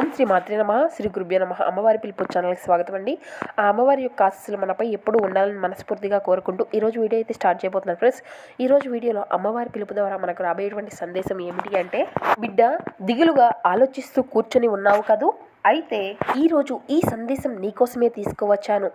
ఓం శ్రీ మాత్రే నమ శ్రీ గురుభ్య నమ. అమ్మవారి పిలుపు ఛానల్కి స్వాగతం అండి. ఆ అమ్మవారి యొక్క ఆశస్సులు మనపై ఎప్పుడు ఉండాలని మనస్ఫూర్తిగా కోరుకుంటూ ఈరోజు వీడియో అయితే స్టార్ట్ చేయబోతున్నాను ఫ్రెండ్స్. ఈరోజు వీడియోలో అమ్మవారి పిలుపు ద్వారా మనకు రాబోయేటువంటి సందేశం ఏమిటి అంటే బిడ్డ దిగులుగా ఆలోచిస్తూ కూర్చొని ఉన్నావు కదూ? అయితే ఈరోజు ఈ సందేశం నీకోసమే తీసుకువచ్చాను.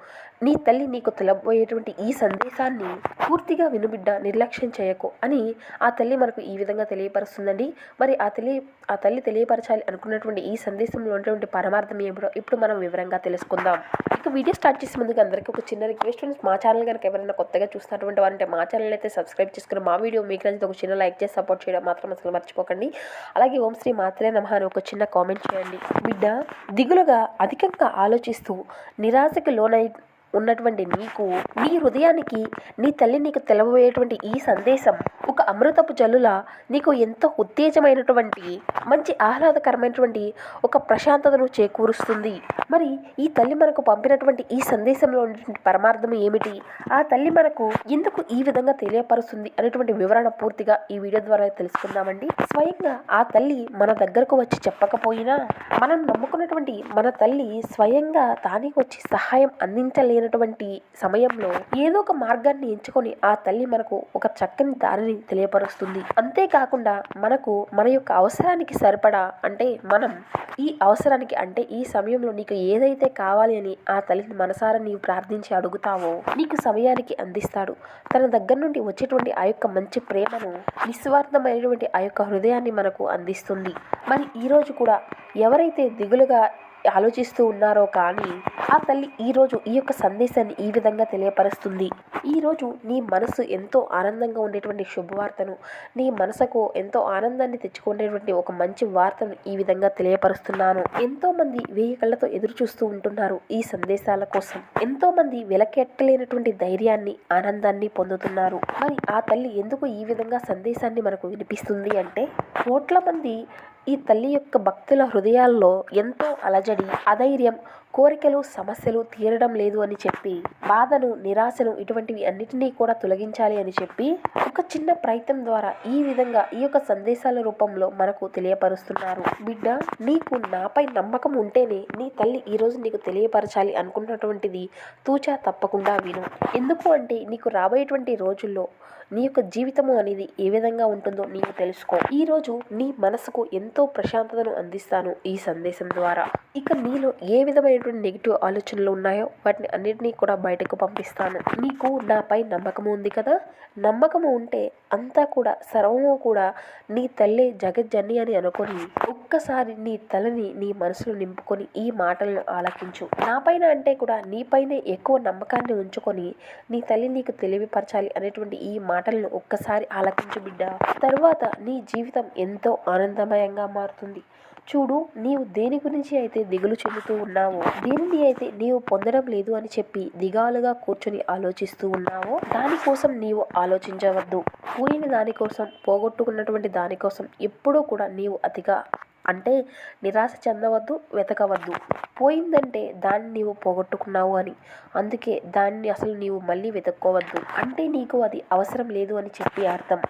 నీ తల్లి నీకు తెలబోయేటువంటి ఈ సందేశాన్ని పూర్తిగా వినుబిడ్డ నిర్లక్ష్యం చేయకు అని ఆ తల్లి మనకు ఈ విధంగా తెలియపరుస్తుందండి. మరి ఆ తల్లి ఆ తల్లి తెలియపరచాలి అనుకున్నటువంటి ఈ సందేశంలో ఉన్నటువంటి పరమార్థం ఏమిటో ఇప్పుడు మనం వివరంగా తెలుసుకుందాం. ఇక వీడియో స్టార్ట్ చేసే ముందుగా అందరికీ ఒక చిన్న రిక్వెస్ట్ మా ఛానల్ కనుక ఎవరైనా కొత్తగా చూస్తున్నటువంటి వారంటే మా ఛానల్ అయితే సబ్స్క్రైబ్ చేసుకుని మా వీడియో మీకు నచ్చితే ఒక చిన్న లైక్ చేసి సపోర్ట్ చేయడం మాత్రం అసలు మర్చిపోకండి. అలాగే ఓం శ్రీ మాత్రే నమః అని ఒక చిన్న కామెంట్ చేయండి. బిడ్డ దిగులుగా అధికంగా ఆలోచిస్తూ నిరాశకు లోనై ఉన్నటువంటి నీకు నీ హృదయానికి నీ తల్లి నీకు తెలవబోయేటువంటి ఈ సందేశం ఒక అమృతపు జల్లుల నీకు ఎంతో ఉత్తేజమైనటువంటి మంచి ఆహ్లాదకరమైనటువంటి ఒక ప్రశాంతతను చేకూరుస్తుంది. మరి ఈ తల్లి మనకు పంపినటువంటి ఈ సందేశంలో ఉన్నటువంటి పరమార్థం ఏమిటి? ఆ తల్లి మనకు ఎందుకు ఈ విధంగా తెలియపరుస్తుంది అనేటువంటి వివరణ పూర్తిగా ఈ వీడియో ద్వారా తెలుసుకుందామండి. స్వయంగా ఆ తల్లి మన దగ్గరకు వచ్చి చెప్పకపోయినా మనం నమ్ముకున్నటువంటి మన తల్లి స్వయంగా తానికి వచ్చి సహాయం లేనటువంటి సమయంలో ఏదో ఒక మార్గాన్ని ఎంచుకొని ఆ తల్లి మనకు ఒక చక్కని దారిని తెలియపరుస్తుంది. అంతేకాకుండా మనకు మన యొక్క అవసరానికి సరిపడా అంటే మనం ఈ అవసరానికి అంటే ఈ సమయంలో నీకు ఏదైతే కావాలి అని ఆ తల్లిని మనసారా నీవు ప్రార్థించి అడుగుతావో నీకు సమయానికి అందిస్తాడు. తన దగ్గర నుండి వచ్చేటువంటి ఆ యొక్క మంచి ప్రేమను నిస్వార్థమైనటువంటి ఆ యొక్క హృదయాన్ని మనకు అందిస్తుంది. మరి ఈరోజు కూడా ఎవరైతే దిగులుగా ఆలోచిస్తూ ఉన్నారో కానీ ఆ తల్లి ఈరోజు ఈ యొక్క సందేశాన్ని ఈ విధంగా తెలియపరుస్తుంది. ఈరోజు నీ మనసు ఎంతో ఆనందంగా ఉండేటువంటి శుభవార్తను నీ మనసుకు ఎంతో ఆనందాన్ని తెచ్చుకునేటువంటి ఒక మంచి వార్తను ఈ విధంగా తెలియపరుస్తున్నాను. ఎంతో మంది వేయి కళ్ళతో ఎదురు చూస్తూ ఉంటున్నారు ఈ సందేశాల కోసం. ఎంతో మంది వెలకెట్టలేనటువంటి ధైర్యాన్ని ఆనందాన్ని పొందుతున్నారు. మరి ఆ తల్లి ఎందుకు ఈ విధంగా సందేశాన్ని మనకు వినిపిస్తుంది అంటే కోట్ల మంది ఈ తల్లి యొక్క భక్తుల హృదయాల్లో ఎంతో అలజడి అధైర్యం కోరికలు సమస్యలు తీరడం లేదు అని చెప్పి బాధను నిరాశను ఇటువంటివి అన్నిటినీ కూడా తొలగించాలి అని చెప్పి ఒక చిన్న ప్రయత్నం ద్వారా ఈ విధంగా ఈ యొక్క సందేశాల రూపంలో మనకు తెలియపరుస్తున్నారు. బిడ్డ నీకు నాపై నమ్మకం ఉంటేనే నీ తల్లి ఈరోజు నీకు తెలియపరచాలి అనుకున్నటువంటిది తూచా తప్పకుండా విను. ఎందుకు అంటే నీకు రాబోయేటువంటి రోజుల్లో నీ యొక్క జీవితము అనేది ఏ విధంగా ఉంటుందో నీవు తెలుసుకో. ఈరోజు నీ మనసుకు ఎంతో ప్రశాంతతను అందిస్తాను ఈ సందేశం ద్వారా. ఇక నీలో ఏ విధమైన ఎటువంటి నెగిటివ్ ఆలోచనలు ఉన్నాయో వాటిని అన్నిటినీ కూడా బయటకు పంపిస్తాను. నీకు నాపై నమ్మకం ఉంది కదా? నమ్మకము ఉంటే అంతా కూడా సర్వము కూడా నీ తల్లే జగజ్జని అని అనుకొని ఒక్కసారి నీ తలని నీ మనసులో నింపుకొని ఈ మాటలను ఆలకించు. నాపైన అంటే కూడా నీపైనే ఎక్కువ నమ్మకాన్ని ఉంచుకొని నీ తల్లి నీకు తెలివిపరచాలి అనేటువంటి ఈ మాటలను ఒక్కసారి ఆలకించు బిడ్డ. తర్వాత నీ జీవితం ఎంతో ఆనందమయంగా మారుతుంది. చూడు నీవు దేని గురించి అయితే దిగులు చెందుతూ ఉన్నావో దేనిని అయితే నీవు పొందడం లేదు అని చెప్పి దిగాలుగా కూర్చొని ఆలోచిస్తూ ఉన్నావో దానికోసం నీవు ఆలోచించవద్దు. పోయిన దానికోసం పోగొట్టుకున్నటువంటి దానికోసం ఎప్పుడూ కూడా నీవు అతిగా అంటే నిరాశ చెందవద్దు వెతకవద్దు. పోయిందంటే దాన్ని నీవు పోగొట్టుకున్నావు అని. అందుకే దాన్ని అసలు నీవు మళ్ళీ వెతుక్కోవద్దు. అంటే నీకు అది అవసరం లేదు అని చెప్పి అర్థం.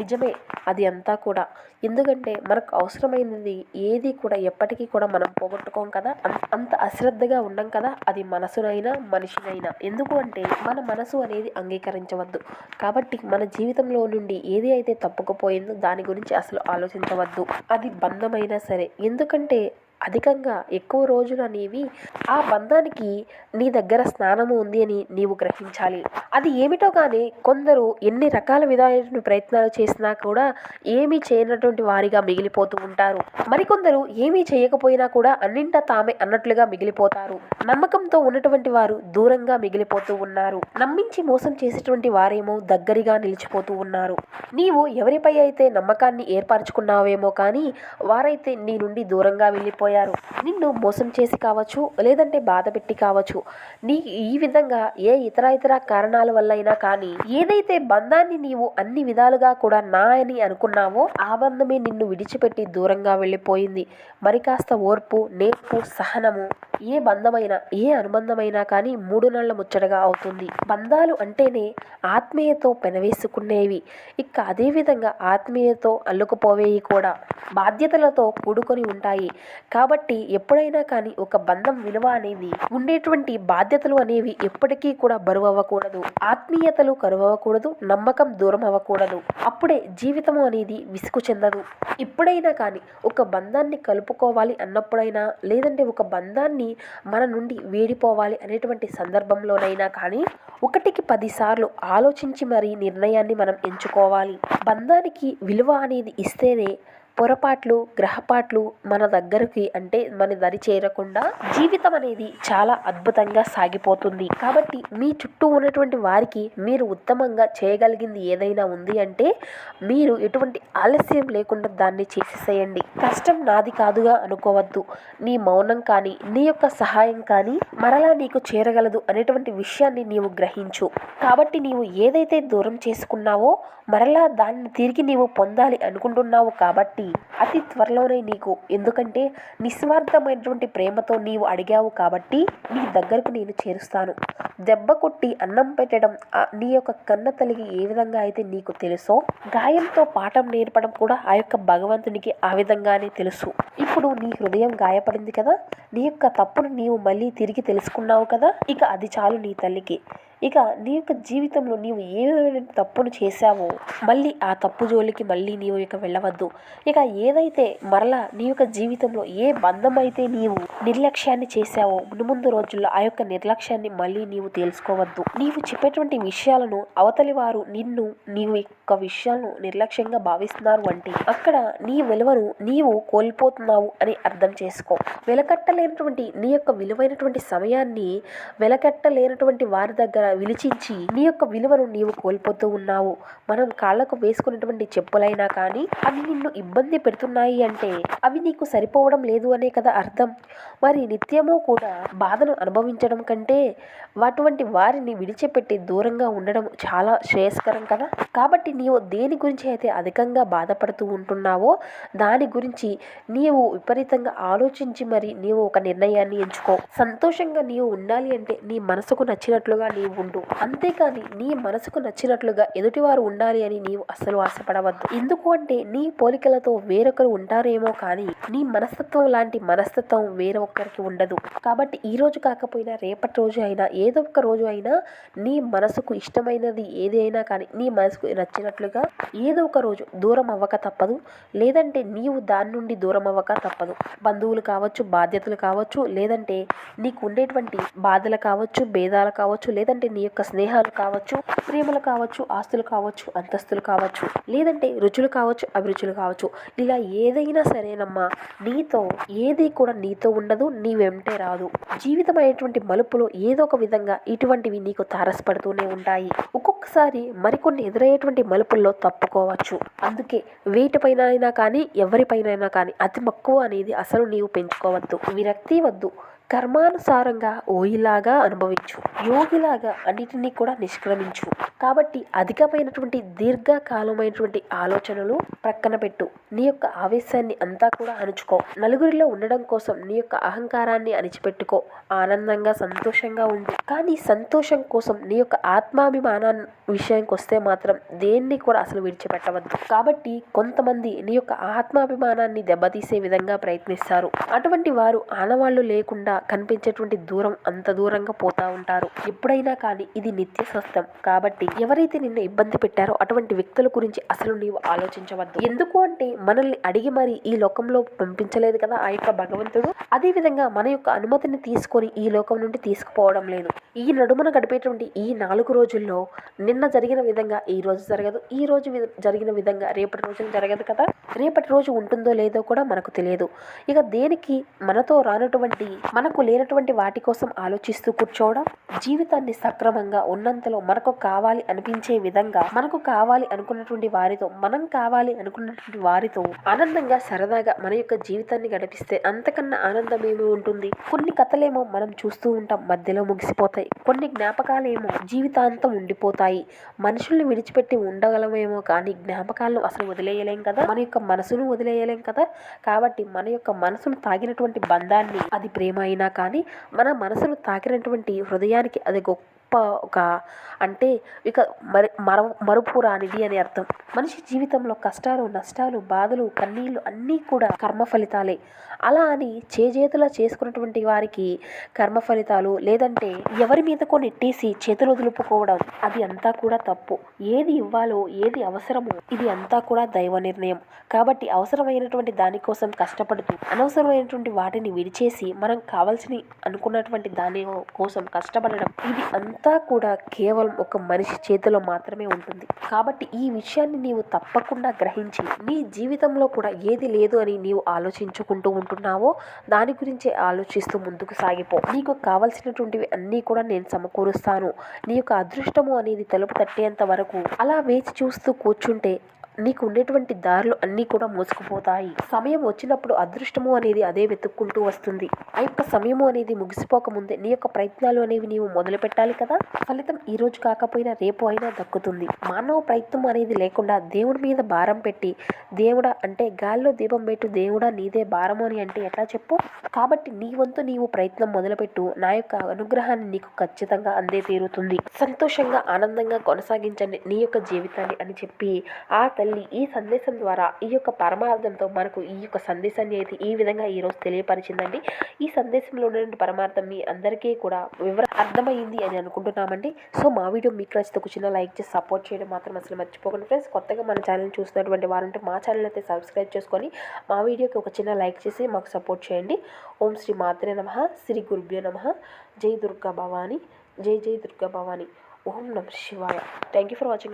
నిజమే అది అంతా కూడా. ఎందుకంటే మనకు అవసరమైనది ఏది కూడా ఎప్పటికీ కూడా మనం పోగొట్టుకోం కదా. అంత అశ్రద్ధగా ఉండం కదా అది మనసునైనా మనిషినైనా. ఎందుకు అంటే మన మనసు అనేది అంగీకరించవద్దు. కాబట్టి మన జీవితంలో నుండి ఏది అయితే తప్పుకుపోయిందో దాని గురించి అసలు ఆలోచించవద్దు. అది బంధమైనా సరే. ఎందుకంటే అధికంగా ఎక్కువ రోజులు అనేవి ఆ బంధానికి నీ దగ్గర స్నానము ఉంది అని నీవు గ్రహించాలి. అది ఏమిటో కానీ కొందరు ఎన్ని రకాల విధాలైన ప్రయత్నాలు చేసినా కూడా ఏమీ చేయనటువంటి వారిగా మిగిలిపోతూ ఉంటారు. మరికొందరు ఏమీ చేయకపోయినా కూడా అన్నింటా తామే అన్నట్లుగా మిగిలిపోతారు. నమ్మకంతో ఉన్నటువంటి వారు దూరంగా మిగిలిపోతూ ఉన్నారు. నమ్మించి మోసం చేసేటువంటి వారేమో దగ్గరగా నిలిచిపోతూ ఉన్నారు. నీవు ఎవరిపై అయితే నమ్మకాన్ని ఏర్పరచుకున్నావేమో కానీ వారైతే నీ నుండి దూరంగా వెళ్ళిపోయారు నిన్ను మోసం చేసి కావచ్చు లేదంటే బాధ పెట్టి కావచ్చు. నీ ఈ విధంగా ఏ ఇతర ఇతర కారణాల వల్ల అయినా కానీ ఏదైతే బంధాన్ని నీవు అన్ని విధాలుగా కూడా నా అని అనుకున్నావో ఆ బంధమే నిన్ను విడిచిపెట్టి దూరంగా వెళ్ళిపోయింది. మరి కాస్త ఓర్పు నేర్పు సహనము ఏ బంధమైనా ఏ అనుబంధమైనా కానీ మూడు నెలల ముచ్చటగా అవుతుంది. బంధాలు అంటేనే ఆత్మీయతో పెనవేసుకునేవి. ఇక అదేవిధంగా ఆత్మీయతో అల్లుకుపోవేవి కూడా బాధ్యతలతో కూడుకొని ఉంటాయి. కాబట్టి ఎప్పుడైనా కానీ ఒక బంధం విలువ అనేది ఉండేటువంటి బాధ్యతలు అనేవి ఎప్పటికీ కూడా బరువు అవ్వకూడదు ఆత్మీయతలు కరువు అవ్వకూడదు నమ్మకం దూరం అవ్వకూడదు అప్పుడే జీవితము అనేది విసుగు చెందదు. ఇప్పుడైనా కానీ ఒక బంధాన్ని కలుపుకోవాలి అన్నప్పుడైనా లేదంటే ఒక బంధాన్ని మన నుండి వీడిపోవాలి అనేటువంటి సందర్భంలోనైనా కానీ ఒకటికి పదిసార్లు ఆలోచించి మరీ నిర్ణయాన్ని మనం ఎంచుకోవాలి. బంధానికి విలువ అనేది ఇస్తేనే పొరపాట్లు గ్రహపాట్లు మన దగ్గరికి అంటే మన దరి చేరకుండా జీవితం అనేది చాలా అద్భుతంగా సాగిపోతుంది. కాబట్టి మీ చుట్టూ ఉన్నటువంటి వారికి మీరు ఉత్తమంగా చేయగలిగింది ఏదైనా ఉంది అంటే మీరు ఎటువంటి ఆలస్యం లేకుండా దాన్ని చేసేసేయండి. కష్టం నాది కాదుగా అనుకోవద్దు. నీ మౌనం కానీ నీ యొక్క సహాయం కానీ మరలా నీకు చేరగలదు అనేటువంటి విషయాన్ని నీవు గ్రహించు. కాబట్టి నీవు ఏదైతే దూరం చేసుకున్నావో మరలా దాన్ని తిరిగి నీవు పొందాలి అనుకుంటున్నావు కాబట్టి అతి త్వరలోనే నీకు ఎందుకంటే నిస్వార్థమైనటువంటి ప్రేమతో నీవు అడిగావు కాబట్టి నీ దగ్గరకు నేను చేరుస్తాను. దెబ్బ కొట్టి అన్నం పెట్టడం నీ యొక్క కన్న తల్లికి ఏ విధంగా అయితే నీకు తెలుసో గాయంతో పాఠం నేర్పడం కూడా ఆ యొక్క భగవంతునికి ఆ విధంగానే తెలుసు. ఇప్పుడు నీ హృదయం గాయపడింది కదా నీ యొక్క తప్పును నీవు మళ్ళీ తిరిగి తెలుసుకున్నావు కదా ఇక అది చాలు నీ తల్లికి. ఇక నీ యొక్క జీవితంలో నీవు ఏ విధమైన తప్పును చేశావో మళ్ళీ ఆ తప్పు జోలికి మళ్ళీ నీవు ఇక వెళ్ళవద్దు. ఇక ఏదైతే మరలా నీ యొక్క జీవితంలో ఏ బంధం అయితే నీవు నిర్లక్ష్యాన్ని చేశావో ముందు రోజుల్లో ఆ యొక్క నిర్లక్ష్యాన్ని మళ్ళీ నీవు తెలుసుకోవద్దు. నీవు చెప్పేటువంటి విషయాలను అవతలి వారు నిన్ను నీవు యొక్క విషయాలను నిర్లక్ష్యంగా భావిస్తున్నారు అంటే అక్కడ నీ విలువను నీవు కోల్పోతున్నావు అని అర్థం చేసుకో. వెలకట్టలేనటువంటి నీ యొక్క విలువైనటువంటి సమయాన్ని వెలకట్టలేనటువంటి వారి దగ్గర విలిచించి నీ యొక్క విలువను నీవు కోల్పోతూ ఉన్నావు. మనం కాళ్ళకు వేసుకున్నటువంటి చెప్పులైనా కానీ అవి నిన్ను ఇబ్బంది పెడుతున్నాయి అంటే అవి నీకు సరిపోవడం లేదు అనే కదా అర్థం. మరి నిత్యము కూడా బాధను అనుభవించడం కంటే అటువంటి వారిని విడిచిపెట్టి దూరంగా ఉండడం చాలా శ్రేయస్కరం కదా. కాబట్టి నీవు దేని గురించి అయితే అధికంగా బాధపడుతూ ఉంటున్నావో దాని గురించి నీవు విపరీతంగా ఆలోచించి మరి నీవు ఒక నిర్ణయాన్ని ఎంచుకో. సంతోషంగా నీవు ఉండాలి అంటే నీ మనసుకు నచ్చినట్లుగా నీవు ఉండు. అంతేకాని నీ మనసుకు నచ్చినట్లుగా ఎదుటివారు ఉండాలి అని నీవు అస్సలు ఆశపడవద్దు. ఎందుకు అంటే నీ పోలికలతో వేరొకరు ఉంటారేమో కానీ నీ మనస్తత్వం లాంటి మనస్తత్వం వేరొకరికి ఉండదు. కాబట్టి ఈ రోజు కాకపోయినా రేపటి రోజు అయినా ఏదో ఒక రోజు అయినా నీ మనసుకు ఇష్టమైనది ఏదైనా కానీ నీ మనసుకు నచ్చినట్లుగా ఏదో ఒక రోజు దూరం అవ్వక తప్పదు. లేదంటే నీవు దాని నుండి దూరం అవ్వక తప్పదు. బంధువులు కావచ్చు బాధ్యతలు కావచ్చు లేదంటే నీకు ఉండేటువంటి బాధలు కావచ్చు భేదాలు కావచ్చు లేదంటే నీ యొక్క స్నేహాలు కావచ్చు ప్రేమలు కావచ్చు ఆస్తులు కావచ్చు అంతస్తులు కావచ్చు లేదంటే రుచులు కావచ్చు అభిరుచులు కావచ్చు ఇలా ఏదైనా సరేనమ్మా నీతో ఏది కూడా నీతో ఉండదు నీ వెంటే రాదు. జీవితం అనేటువంటి మలుపులో ఏదో ఒక విధంగా ఇటువంటివి నీకు తారసపడుతూనే ఉంటాయి. ఒక్కొక్కసారి మరికొన్ని ఎదురయ్యేటువంటి మలుపుల్లో తప్పుకోవచ్చు. అందుకే వేటిపైన అయినా కానీ ఎవరిపైనైనా కానీ అతి మక్కువ అనేది అసలు నీవు పెంచుకోవద్దు. విరక్తి వద్దు. కర్మానుసారంగా ఓయిలాగా అనుభవించు. యోగిలాగా అన్నిటినీ కూడా నిష్క్రమించు. కాబట్టి అధికమైనటువంటి దీర్ఘకాలమైనటువంటి ఆలోచనలు ప్రక్కన పెట్టు. నీ యొక్క ఆవేశాన్ని అంతా కూడా అణుచుకో. నలుగురిలో ఉండడం కోసం నీ యొక్క అహంకారాన్ని అణిచిపెట్టుకో. ఆనందంగా సంతోషంగా ఉండు. కానీ సంతోషం కోసం నీ యొక్క ఆత్మాభిమాన విషయానికి వస్తే మాత్రం దేన్ని కూడా అసలు విడిచిపెట్టవద్దు. కాబట్టి కొంతమంది నీ యొక్క ఆత్మాభిమానాన్ని దెబ్బతీసే విధంగా ప్రయత్నిస్తారు. అటువంటి వారు ఆనవాళ్ళు లేకుండా కనిపించేటువంటి దూరం అంత దూరంగా పోతా ఉంటారు. ఎప్పుడైనా కానీ ఇది నిత్య సత్యం. కాబట్టి ఎవరైతే నిన్ను ఇబ్బంది పెట్టారో అటువంటి వ్యక్తుల గురించి అసలు నీవు ఆలోచించవద్దు. ఎందుకు అంటే మనల్ని అడిగి మరి ఈ లోకంలో పంపించలేదు కదా ఆ యొక్క భగవంతుడు? అదే విధంగా మన యొక్క అనుమతిని తీసుకొని ఈ లోకం నుండి తీసుకుపోవడం లేదు. ఈ నడుమన గడిపేటువంటి ఈ నాలుగు రోజుల్లో నిన్న జరిగిన విధంగా ఈ రోజు జరగదు. ఈ రోజు జరిగిన విధంగా రేపటి రోజున జరగదు కదా? రేపటి రోజు ఉంటుందో లేదో కూడా మనకు తెలియదు. ఇక దేనికి మనతో రానటువంటి మనకు లేనటువంటి వాటి కోసం ఆలోచిస్తూ కూర్చోవడం జీవితాన్ని సక్రమంగా ఉన్నంతలో మనకు కావాలి అనిపించే విధంగా మనకు కావాలి అనుకున్నటువంటి వారితో మనం కావాలి అనుకున్నటువంటి వారితో ఆనందంగా సరదాగా మన యొక్క జీవితాన్ని గడిపిస్తే అంతకన్నా ఆనందం ఏమి ఉంటుంది? కొన్ని కథలేమో మనం చూస్తూ ఉంటాం మధ్యలో ముగిసిపోతాయి. కొన్ని జ్ఞాపకాలేమో జీవితాంతం ఉండిపోతాయి. మనుషుల్ని విడిచిపెట్టి ఉండగలమేమో కానీ జ్ఞాపకాలను అసలు వదిలేయలేం కదా? మన యొక్క మనసును వదిలేయలేం కదా? కాబట్టి మన యొక్క మనసును తాగినటువంటి బంధాన్ని అది ప్రేమ అయినా అయినా కానీ మన మనసును తాకినటువంటి హృదయానికి అది గొప్ప ఒక అంటే ఇక మరి మర మరుపు రానిది అని అర్థం. మనిషి జీవితంలో కష్టాలు నష్టాలు బాధలు కన్నీళ్ళు అన్నీ కూడా కర్మ ఫలితాలే. అలా అని చేజేతులా చేసుకున్నటువంటి వారికి కర్మ ఫలితాలు లేదంటే ఎవరి మీదకో నెట్టేసి చేతులు వదులుపుకోవడం అది అంతా కూడా తప్పు. ఏది ఇవ్వాలో ఏది అవసరమో ఇది అంతా కూడా దైవ నిర్ణయం. కాబట్టి అవసరమైనటువంటి దానికోసం కష్టపడుతూ అనవసరమైనటువంటి వాటిని విడిచేసి మనం కావాల్సిన అనుకున్నటువంటి దాని కోసం కష్టపడడం ఇది అంత కూడా కేవలం ఒక మనిషి చేతిలో మాత్రమే ఉంటుంది. కాబట్టి ఈ విషయాన్ని నీవు తప్పకుండా గ్రహించి నీ జీవితంలో కూడా ఏది లేదు అని నీవు ఆలోచించుకుంటూ ఉంటున్నావో దాని గురించే ఆలోచిస్తూ ముందుకు సాగిపో. నీకు కావలసినటువంటివి అన్నీ కూడా నేను సమకూరుస్తాను. నీ యొక్క అదృష్టము అనేది తలుపు తట్టేంత వరకు అలా వేచి చూస్తూ కూర్చుంటే నీకు ఉండేటువంటి దారులు అన్నీ కూడా మోసుకుపోతాయి. సమయం వచ్చినప్పుడు అదృష్టము అనేది అదే వెతుక్కుంటూ వస్తుంది. ఆ యొక్క సమయము అనేది ముగిసిపోక ముందే నీ యొక్క ప్రయత్నాలు అనేవి నీవు మొదలు పెట్టాలి కదా? ఫలితం ఈ రోజు కాకపోయినా రేపు అయినా దక్కుతుంది. మానవ ప్రయత్నం అనేది లేకుండా దేవుడి మీద భారం పెట్టి దేవుడా అంటే గాల్లో దీపం పెట్టు దేవుడా నీదే భారము అని అంటే ఎట్లా చెప్పు? కాబట్టి నీ వంతు నీవు ప్రయత్నం మొదలుపెట్టు. నా యొక్క అనుగ్రహాన్ని నీకు ఖచ్చితంగా అందే తీరుతుంది. సంతోషంగా ఆనందంగా కొనసాగించండి నీ యొక్క జీవితాన్ని అని చెప్పి ఆ తల్లి ఈ సందేశం ద్వారా ఈ యొక్క పరమార్థంతో మనకు ఈ యొక్క సందేశాన్ని అయితే ఈ విధంగా ఈరోజు తెలియపరిచిందండి. ఈ సందేశంలో ఉన్నటువంటి పరమార్థం మీ అందరికీ కూడా వివర అర్థమైంది అని అనుకుంటున్నామండి. సో మా వీడియో మీకు నచ్చితే ఒక చిన్న లైక్ చేసి సపోర్ట్ చేయడం మాత్రం అసలు మర్చిపోకండి ఫ్రెండ్స్. కొత్తగా మన ఛానల్ చూస్తున్నటువంటి వారంటే మా ఛానల్ అయితే సబ్స్క్రైబ్ చేసుకొని మా వీడియోకి ఒక చిన్న లైక్ చేసి మాకు సపోర్ట్ చేయండి. ఓం శ్రీ మాత్రే నమ. శ్రీ గురుభ్యో నమ. జై దుర్గా భవాని. జై జై దుర్గా భవాని. ఓం నమ శివాయ. Thank you for watching